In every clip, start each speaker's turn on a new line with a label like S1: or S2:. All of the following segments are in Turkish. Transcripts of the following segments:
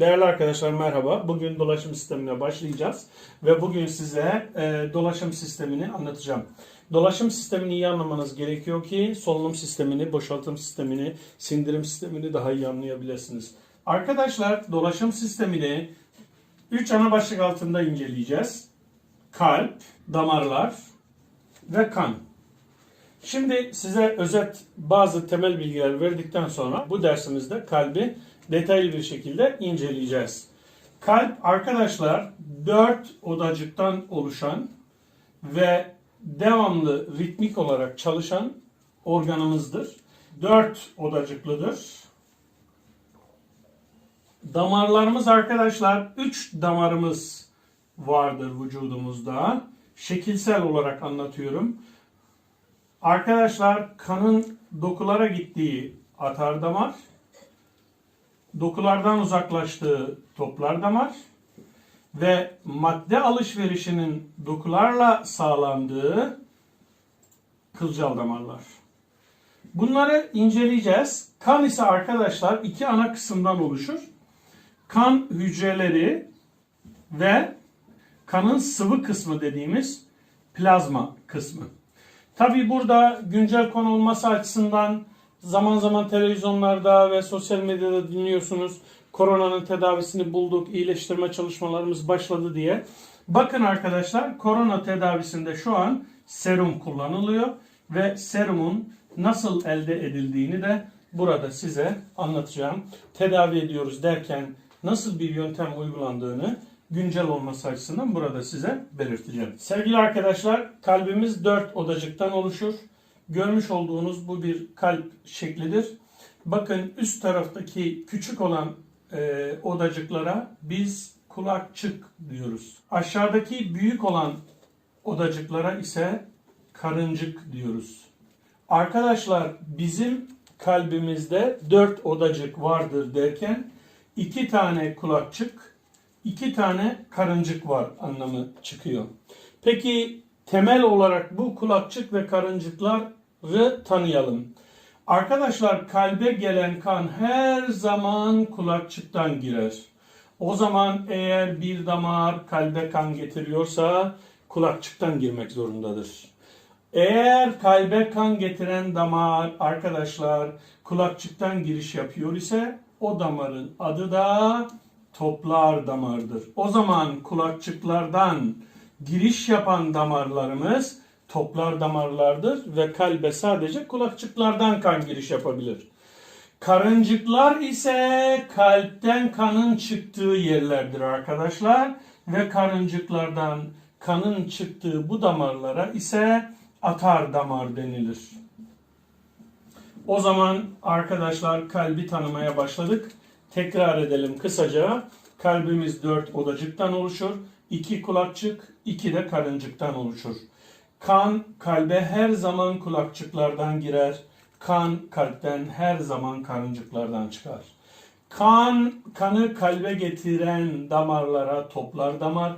S1: Değerli arkadaşlar merhaba. Bugün dolaşım sistemine başlayacağız ve bugün size e, dolaşım sistemini anlatacağım. Dolaşım sistemini iyi anlamanız gerekiyor ki solunum sistemini, boşaltım sistemini, sindirim sistemini daha iyi anlayabilirsiniz. Arkadaşlar dolaşım sistemini 3 ana başlık altında inceleyeceğiz. Kalp, damarlar ve kan. Şimdi size özet bazı temel bilgiler verdikten sonra bu dersimizde kalbi detaylı bir şekilde inceleyeceğiz. Kalp arkadaşlar 4 odacıktan oluşan ve devamlı ritmik olarak çalışan organımızdır. 4 odacıklıdır. Damarlarımız arkadaşlar 3 damarımız vardır vücudumuzda. Şekilsel olarak anlatıyorum. Arkadaşlar kanın dokulara gittiği atar damar, dokulardan uzaklaştığı toplar damar ve madde alışverişinin dokularla sağlandığı kılcal damarlar. Bunları inceleyeceğiz. Kan ise arkadaşlar iki ana kısımdan oluşur. Kan hücreleri ve kanın sıvı kısmı dediğimiz plazma kısmı. Tabi burada güncel konu olması açısından zaman zaman televizyonlarda ve sosyal medyada dinliyorsunuz. Koronanın tedavisini bulduk, iyileştirme çalışmalarımız başladı diye. Bakın arkadaşlar korona tedavisinde şu an serum kullanılıyor ve serumun nasıl elde edildiğini de burada size anlatacağım. Tedavi ediyoruz derken nasıl bir yöntem uygulandığını güncel olması açısından burada size belirteceğim. Sevgili arkadaşlar kalbimiz 4 odacıktan oluşur. Görmüş olduğunuz bu bir kalp şeklidir. Bakın üst taraftaki küçük olan e, odacıklara biz kulakçık diyoruz. Aşağıdaki büyük olan odacıklara ise karıncık diyoruz. Arkadaşlar bizim kalbimizde 4 odacık vardır derken iki tane kulakçık, iki tane karıncık var anlamı çıkıyor. Peki temel olarak bu kulakçık ve karıncıkları tanıyalım. Arkadaşlar kalbe gelen kan her zaman kulakçıktan girer. O zaman eğer bir damar kalbe kan getiriyorsa kulakçıktan girmek zorundadır. Eğer kalbe kan getiren damar arkadaşlar kulakçıktan giriş yapıyor ise o damarın adı da toplar damardır. O zaman kulakçıklardan giriş yapan damarlarımız toplar damarlardır ve kalbe sadece kulakçıklardan kan giriş yapabilir. Karıncıklar ise kalpten kanın çıktığı yerlerdir arkadaşlar ve karıncıklardan kanın çıktığı bu damarlara ise atar damar denilir. O zaman arkadaşlar kalbi tanımaya başladık. Tekrar edelim kısaca. Kalbimiz dört odacıktan oluşur. iki kulakçık, iki de karıncıktan oluşur. Kan kalbe her zaman kulakçıklardan girer. Kan kalpten her zaman karıncıklardan çıkar. Kan kanı kalbe getiren damarlara toplar damar.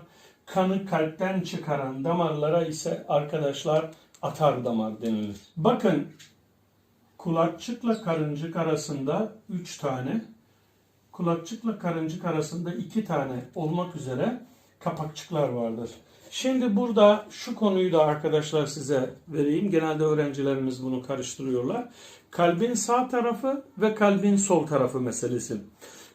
S1: Kanı kalpten çıkaran damarlara ise arkadaşlar atar damar denilir. Bakın kulakçıkla karıncık arasında 3 tane, kulakçıkla karıncık arasında 2 tane olmak üzere kapakçıklar vardır. Şimdi burada şu konuyu da arkadaşlar size vereyim. Genelde öğrencilerimiz bunu karıştırıyorlar. Kalbin sağ tarafı ve kalbin sol tarafı meselesi.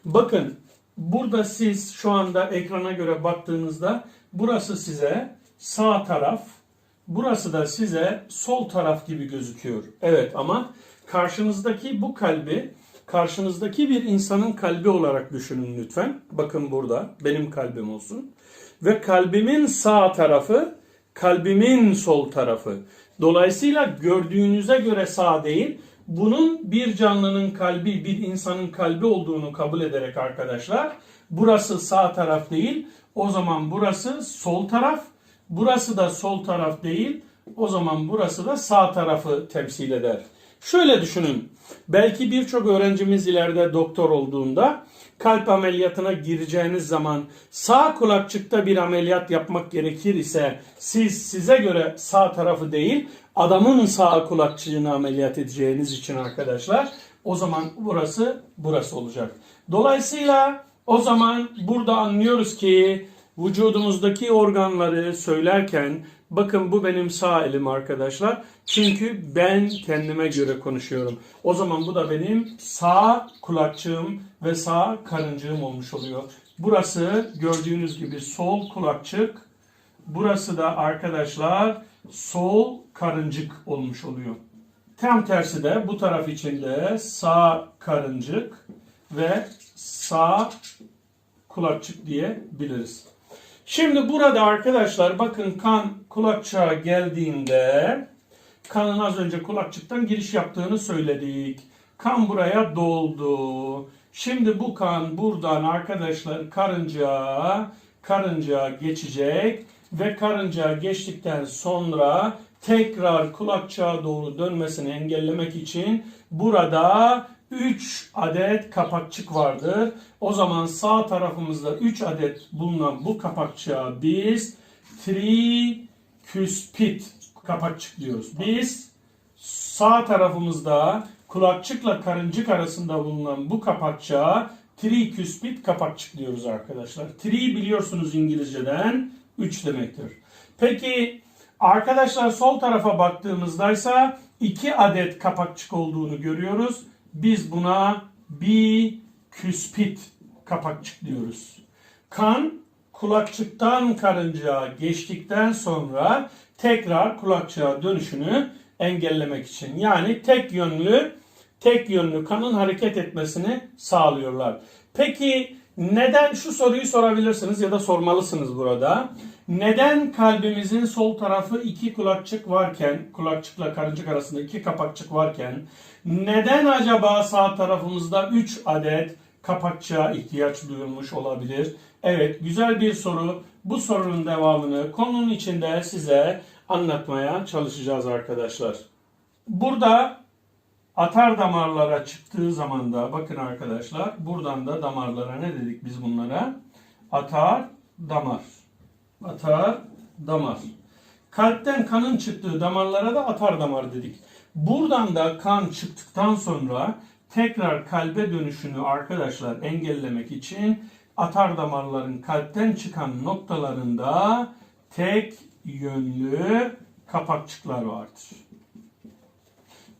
S1: Bakın burada siz şu anda ekrana göre baktığınızda burası size sağ taraf, burası da size sol taraf gibi gözüküyor. Evet ama karşınızdaki bu kalbi karşınızdaki bir insanın kalbi olarak düşünün lütfen. Bakın burada benim kalbim olsun. Ve kalbimin sağ tarafı kalbimin sol tarafı. Dolayısıyla gördüğünüze göre sağ değil, bunun bir canlının kalbi, bir insanın kalbi olduğunu kabul ederek arkadaşlar, burası sağ taraf değil, o zaman burası sol taraf, burası da sol taraf değil, o zaman burası da sağ tarafı temsil eder. Şöyle düşünün. Belki birçok öğrencimiz ileride doktor olduğunda kalp ameliyatına gireceğiniz zaman sağ kulakçıkta bir ameliyat yapmak gerekir ise siz size göre sağ tarafı değil adamın sağ kulakçığını ameliyat edeceğiniz için arkadaşlar o zaman burası burası olacak. Dolayısıyla O zaman burada anlıyoruz ki vücudumuzdaki organları söylerken bakın bu benim sağ elim arkadaşlar. Çünkü ben kendime göre konuşuyorum. O zaman bu da benim sağ kulakçığım ve sağ karıncığım olmuş oluyor. Burası gördüğünüz gibi sol kulakçık. Burası da arkadaşlar sol karıncık olmuş oluyor. Tam tersi de bu taraf içinde sağ karıncık ve sağ kulakçık diyebiliriz. Şimdi burada arkadaşlar bakın kan kulakçığa geldiğinde kanın az önce kulakçıktan giriş yaptığını söyledik. Kan buraya doldu. Şimdi bu kan buradan arkadaşlar karıncağa karıncağa geçecek ve karıncağa geçtikten sonra tekrar kulakçığa doğru dönmesini engellemek için burada 3 adet kapakçık vardır. O zaman sağ tarafımızda 3 adet bulunan bu kapakçığa biz triküspit kapakçık diyoruz. Biz sağ tarafımızda kulakçıkla karıncık arasında bulunan bu kapakçığa triküspit kapakçık diyoruz arkadaşlar. Tri biliyorsunuz İngilizceden 3 demektir. Peki arkadaşlar sol tarafa baktığımızdaysa 2 adet kapakçık olduğunu görüyoruz. Biz buna biküspit kapakçık diyoruz. Kan kulakçıktan karıncaya geçtikten sonra tekrar kulakçığa dönüşünü engellemek için. Yani tek yönlü tek yönlü kanın hareket etmesini sağlıyorlar. Peki neden şu soruyu sorabilirsiniz ya da sormalısınız burada. Neden kalbimizin sol tarafı iki kulakçık varken, kulakçıkla karıncık arasında iki kapakçık varken, neden acaba sağ tarafımızda 3 adet kapakçığa ihtiyaç duyulmuş olabilir? Evet, güzel bir soru. Bu sorunun devamını konunun içinde size anlatmaya çalışacağız arkadaşlar. Burada atar damarlara çıktığı zaman da bakın arkadaşlar buradan da damarlara ne dedik biz bunlara? Atar damar. Atar damar. Kalpten kanın çıktığı damarlara da atar damar dedik. Buradan da kan çıktıktan sonra tekrar kalbe dönüşünü arkadaşlar engellemek için atar damarların kalpten çıkan noktalarında tek yönlü kapakçıklar vardır.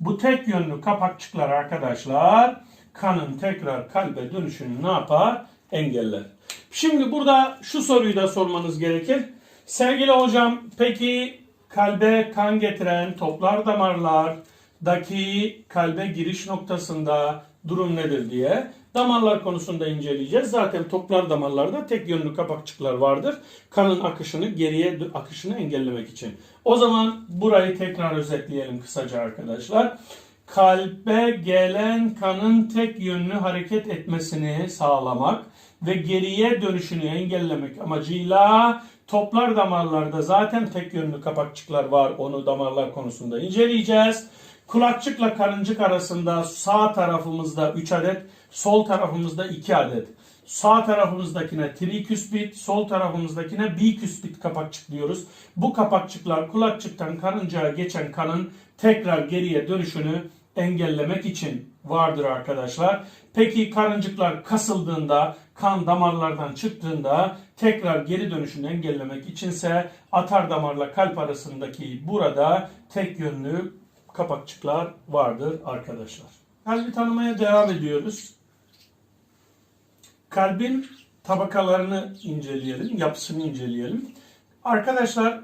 S1: Bu tek yönlü kapakçıklar arkadaşlar kanın tekrar kalbe dönüşünü ne yapar? Engeller. Şimdi burada şu soruyu da sormanız gerekir. Sevgili hocam peki kalbe kan getiren toplar damarlardaki kalbe giriş noktasında durum nedir diye damarlar konusunda inceleyeceğiz. Zaten toplar damarlarda tek yönlü kapakçıklar vardır. Kanın akışını geriye akışını engellemek için. O zaman burayı tekrar özetleyelim kısaca arkadaşlar. Kalbe gelen kanın tek yönlü hareket etmesini sağlamak ve geriye dönüşünü engellemek amacıyla toplar damarlarda zaten tek yönlü kapakçıklar var. Onu damarlar konusunda inceleyeceğiz. Kulakçıkla karıncık arasında sağ tarafımızda 3 adet, sol tarafımızda 2 adet. Sağ tarafımızdakine triküspit, sol tarafımızdakine biküspit kapakçık diyoruz. Bu kapakçıklar kulakçıktan karıncaya geçen kanın tekrar geriye dönüşünü engellemek için vardır arkadaşlar. Peki karıncıklar kasıldığında, kan damarlardan çıktığında tekrar geri dönüşünü engellemek içinse atar damarla kalp arasındaki burada tek yönlü kapakçıklar vardır arkadaşlar. Kalbi tanımaya devam ediyoruz. Kalbin tabakalarını inceleyelim, yapısını inceleyelim. Arkadaşlar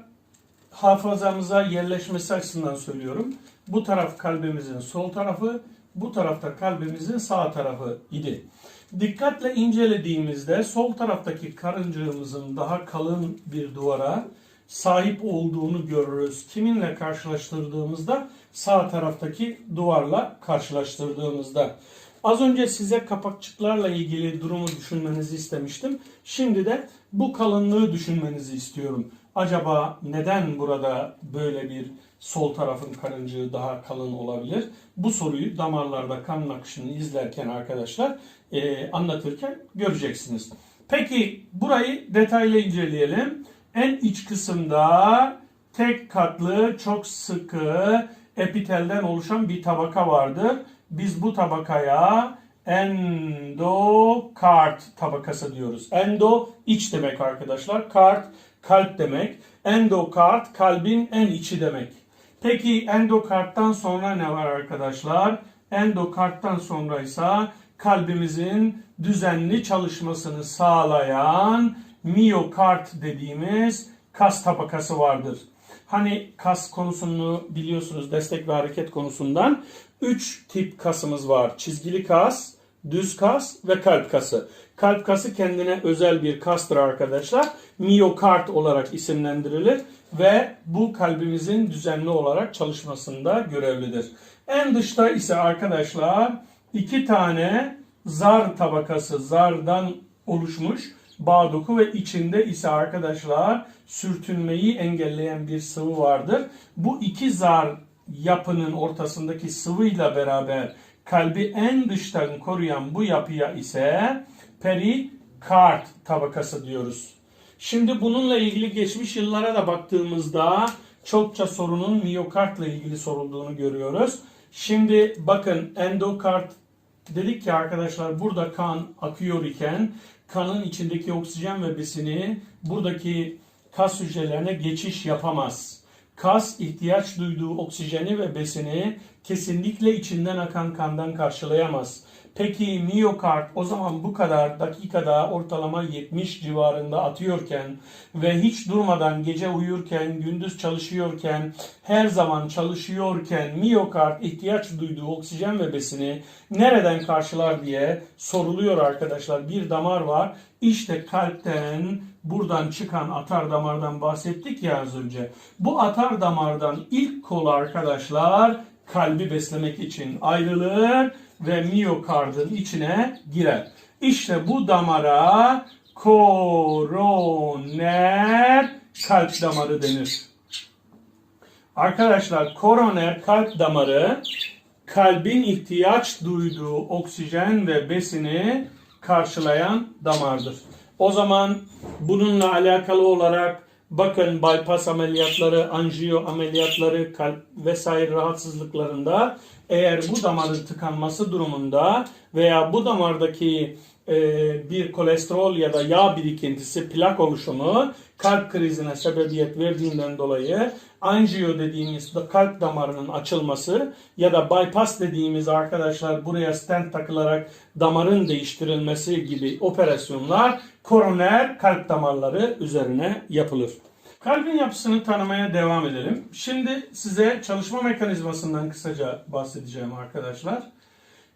S1: hafızamıza yerleşmesi açısından söylüyorum. Bu taraf kalbimizin sol tarafı, bu tarafta kalbimizin sağ tarafı idi. Dikkatle incelediğimizde sol taraftaki karıncığımızın daha kalın bir duvara sahip olduğunu görürüz. Kiminle karşılaştırdığımızda sağ taraftaki duvarla karşılaştırdığımızda. Az önce size kapakçıklarla ilgili durumu düşünmenizi istemiştim. Şimdi de bu kalınlığı düşünmenizi istiyorum. Acaba neden burada böyle bir sol tarafın karıncığı daha kalın olabilir? Bu soruyu damarlarda kan akışını izlerken arkadaşlar e, anlatırken göreceksiniz. Peki burayı detaylı inceleyelim. En iç kısımda tek katlı çok sıkı epitelden oluşan bir tabaka vardır. Biz bu tabakaya endokard tabakası diyoruz. Endo iç demek arkadaşlar. Kart kalp demek. Endokard kalbin en içi demek. Peki endokardtan sonra ne var arkadaşlar? Endokardtan sonra ise kalbimizin düzenli çalışmasını sağlayan miyokard dediğimiz kas tabakası vardır. Hani kas konusunu biliyorsunuz destek ve hareket konusundan. Üç tip kasımız var. Çizgili kas, düz kas ve kalp kası. Kalp kası kendine özel bir kastır arkadaşlar. Miyokard olarak isimlendirilir ve bu kalbimizin düzenli olarak çalışmasında görevlidir. En dışta ise arkadaşlar iki tane zar tabakası, zardan oluşmuş bağ doku ve içinde ise arkadaşlar sürtünmeyi engelleyen bir sıvı vardır. Bu iki zar yapının ortasındaki sıvıyla beraber kalbi en dıştan koruyan bu yapıya ise perikard tabakası diyoruz. Şimdi bununla ilgili geçmiş yıllara da baktığımızda çokça sorunun miyokardla ilgili sorulduğunu görüyoruz. Şimdi bakın endokard dedik ki arkadaşlar burada kan akıyor iken kanın içindeki oksijen ve besini buradaki kas hücrelerine geçiş yapamaz. Kas ihtiyaç duyduğu oksijeni ve besini kesinlikle içinden akan kandan karşılayamaz. Peki miyokard o zaman bu kadar dakikada ortalama 70 civarında atıyorken ve hiç durmadan gece uyurken, gündüz çalışıyorken, her zaman çalışıyorken miyokard ihtiyaç duyduğu oksijen ve besini nereden karşılar diye soruluyor arkadaşlar. Bir damar var. İşte kalpten buradan çıkan atar damardan bahsettik ya az önce. Bu atar damardan ilk kolu arkadaşlar kalbi beslemek için ayrılır ve miyokardın içine girer. İşte bu damara koroner kalp damarı denir. Arkadaşlar koroner kalp damarı kalbin ihtiyaç duyduğu oksijen ve besini karşılayan damardır. O zaman bununla alakalı olarak bakın bypass ameliyatları, anjiyo ameliyatları, kalp vesaire rahatsızlıklarında eğer bu damarın tıkanması durumunda veya bu damardaki e, bir kolesterol ya da yağ birikintisi, plak oluşumu kalp krizine sebebiyet verdiğinden dolayı anjiyo dediğimiz kalp damarının açılması ya da bypass dediğimiz arkadaşlar buraya stent takılarak damarın değiştirilmesi gibi operasyonlar koroner kalp damarları üzerine yapılır. Kalbin yapısını tanımaya devam edelim. Şimdi size çalışma mekanizmasından kısaca bahsedeceğim arkadaşlar.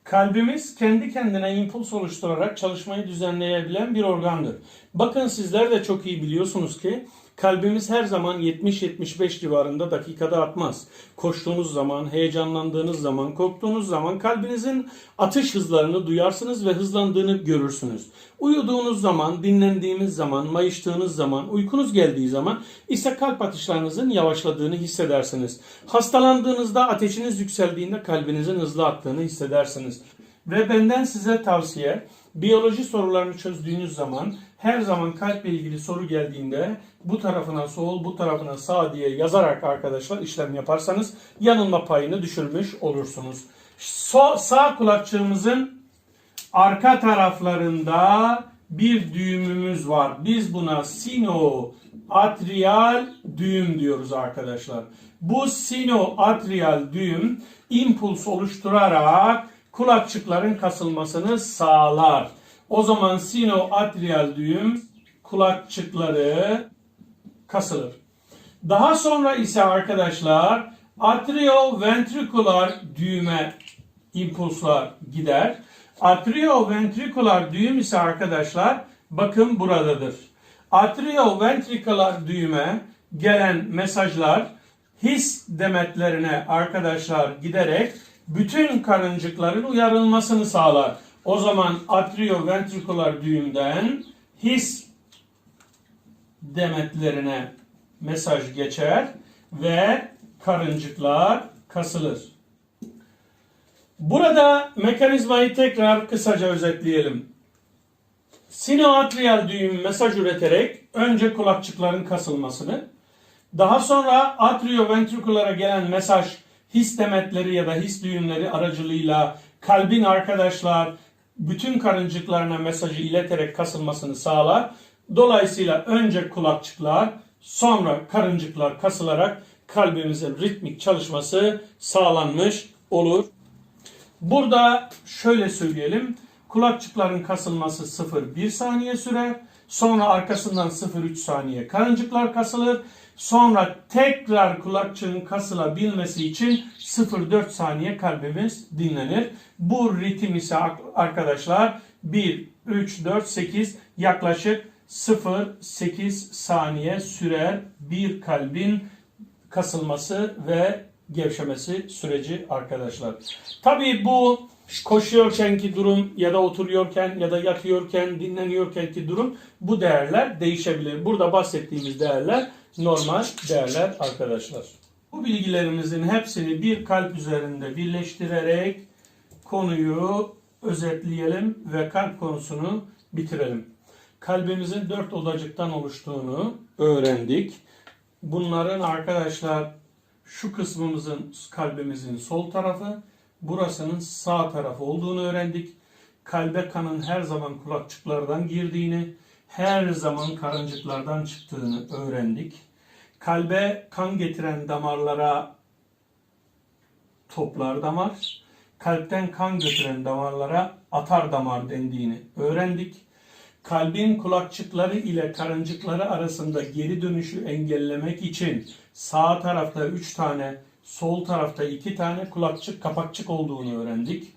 S1: Kalbimiz kendi kendine impuls oluşturarak çalışmayı düzenleyebilen bir organdır. Bakın sizler de çok iyi biliyorsunuz ki kalbimiz her zaman 70-75 civarında dakikada atmaz. Koştuğunuz zaman, heyecanlandığınız zaman, korktuğunuz zaman kalbinizin atış hızlarını duyarsınız ve hızlandığını görürsünüz. Uyuduğunuz zaman, dinlendiğiniz zaman, mayıştığınız zaman, uykunuz geldiği zaman ise kalp atışlarınızın yavaşladığını hissedersiniz. Hastalandığınızda ateşiniz yükseldiğinde kalbinizin hızlı attığını hissedersiniz. Ve benden size tavsiye biyoloji sorularını çözdüğünüz zaman her zaman kalple ilgili soru geldiğinde bu tarafına sol, bu tarafına sağ diye yazarak arkadaşlar işlem yaparsanız yanılma payını düşürmüş olursunuz. So, sağ kulakçığımızın arka taraflarında bir düğümümüz var. Biz buna sinoatrial düğüm diyoruz arkadaşlar. Bu sinoatrial düğüm impuls oluşturarak kulakçıkların kasılmasını sağlar. O zaman sinoatrial düğüm kulakçıkları kasılır. Daha sonra ise arkadaşlar atrioventrikular düğüme impulslar gider. Atrioventrikular düğüm ise arkadaşlar bakın buradadır. Atrioventrikular düğüme gelen mesajlar his demetlerine arkadaşlar giderek bütün karıncıkların uyarılmasını sağlar. O zaman atrioventrikular düğümden his demetlerine mesaj geçer ve karıncıklar kasılır. Burada mekanizmayı tekrar kısaca özetleyelim. Sinoatrial düğüm mesaj üreterek önce kulakçıkların kasılmasını, daha sonra atrioventrikulara gelen mesaj his demetleri ya da his düğümleri aracılığıyla kalbin arkadaşlar bütün karıncıklarına mesajı ileterek kasılmasını sağlar. Dolayısıyla önce kulakçıklar, sonra karıncıklar kasılarak kalbimizin ritmik çalışması sağlanmış olur. Burada şöyle söyleyelim. Kulakçıkların kasılması 0-1 saniye sürer. Sonra arkasından 0-3 saniye karıncıklar kasılır. Sonra tekrar kulakçığın kasılabilmesi için 0-4 saniye kalbimiz dinlenir. Bu ritim ise arkadaşlar 1, 3, 4, 8 yaklaşık 0-8 saniye sürer bir kalbin kasılması ve gevşemesi süreci arkadaşlar. Tabii bu koşuyorkenki durum ya da oturuyorken ya da yatıyorken, dinleniyorkenki durum bu değerler değişebilir. Burada bahsettiğimiz değerler normal değerler arkadaşlar. Bu bilgilerimizin hepsini bir kalp üzerinde birleştirerek konuyu özetleyelim ve kalp konusunu bitirelim. Kalbimizin dört odacıktan oluştuğunu öğrendik. Bunların arkadaşlar şu kısmımızın kalbimizin sol tarafı, burasının sağ tarafı olduğunu öğrendik. Kalbe kanın her zaman kulakçıklardan girdiğini, her zaman karıncıklardan çıktığını öğrendik. Kalbe kan getiren damarlara toplar damar, kalpten kan götüren damarlara atar damar dendiğini öğrendik. Kalbin kulakçıkları ile karıncıkları arasında geri dönüşü engellemek için sağ tarafta 3 tane, sol tarafta 2 tane kulakçık kapakçık olduğunu öğrendik.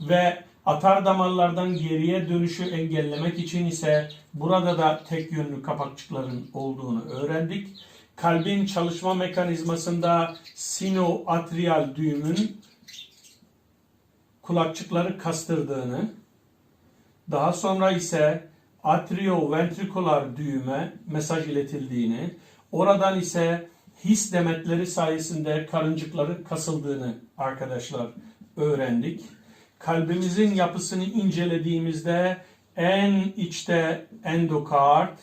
S1: Ve atar damarlardan geriye dönüşü engellemek için ise burada da tek yönlü kapakçıkların olduğunu öğrendik. Kalbin çalışma mekanizmasında sinoatrial düğümün kulakçıkları kastırdığını, daha sonra ise atrioventrikular düğüme mesaj iletildiğini, oradan ise his demetleri sayesinde karıncıkların kasıldığını arkadaşlar öğrendik. Kalbimizin yapısını incelediğimizde en içte endokard,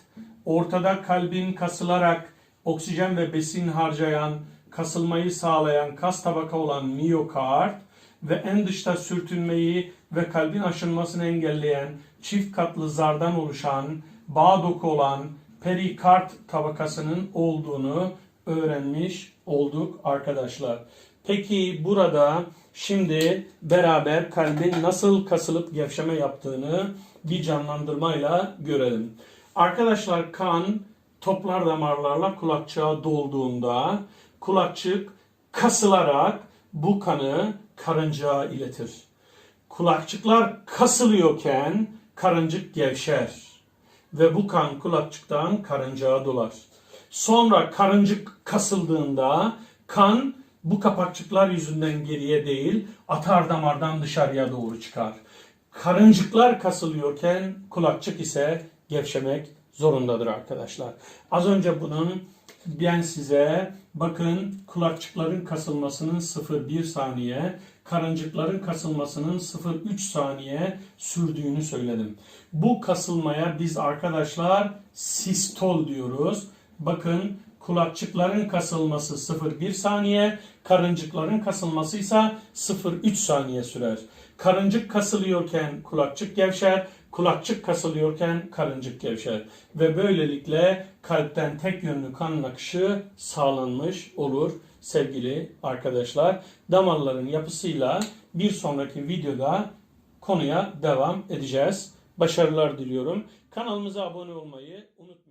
S1: ortada kalbin kasılarak oksijen ve besin harcayan, kasılmayı sağlayan kas tabaka olan miyokard ve en dışta sürtünmeyi ve kalbin aşınmasını engelleyen çift katlı zardan oluşan, bağ doku olan perikard tabakasının olduğunu öğrenmiş olduk arkadaşlar. Peki burada şimdi beraber kalbin nasıl kasılıp gevşeme yaptığını bir canlandırmayla görelim. Arkadaşlar kan toplar damarlarla kulakçığa dolduğunda kulakçık kasılarak bu kanı karıncaya iletir. Kulakçıklar kasılıyorken karıncık gevşer ve bu kan kulakçıktan karıncaya dolar. Sonra karıncık kasıldığında kan bu kapakçıklar yüzünden geriye değil atar damardan dışarıya doğru çıkar. Karıncıklar kasılıyorken kulakçık ise gevşemek zorundadır arkadaşlar. Az önce bunun ben size bakın kulakçıkların kasılmasının 0,1 saniye, karıncıkların kasılmasının 0,3 saniye sürdüğünü söyledim. Bu kasılmaya biz arkadaşlar sistol diyoruz. Bakın kulakçıkların kasılması 0,1 saniye, karıncıkların kasılması ise 0,3 saniye sürer. Karıncık kasılıyorken kulakçık gevşer, kulakçık kasılıyorken karıncık gevşer ve böylelikle kalpten tek yönlü kan akışı sağlanmış olur sevgili arkadaşlar. Damarların yapısıyla bir sonraki videoda konuya devam edeceğiz. Başarılar diliyorum. Kanalımıza abone olmayı unutmayalım.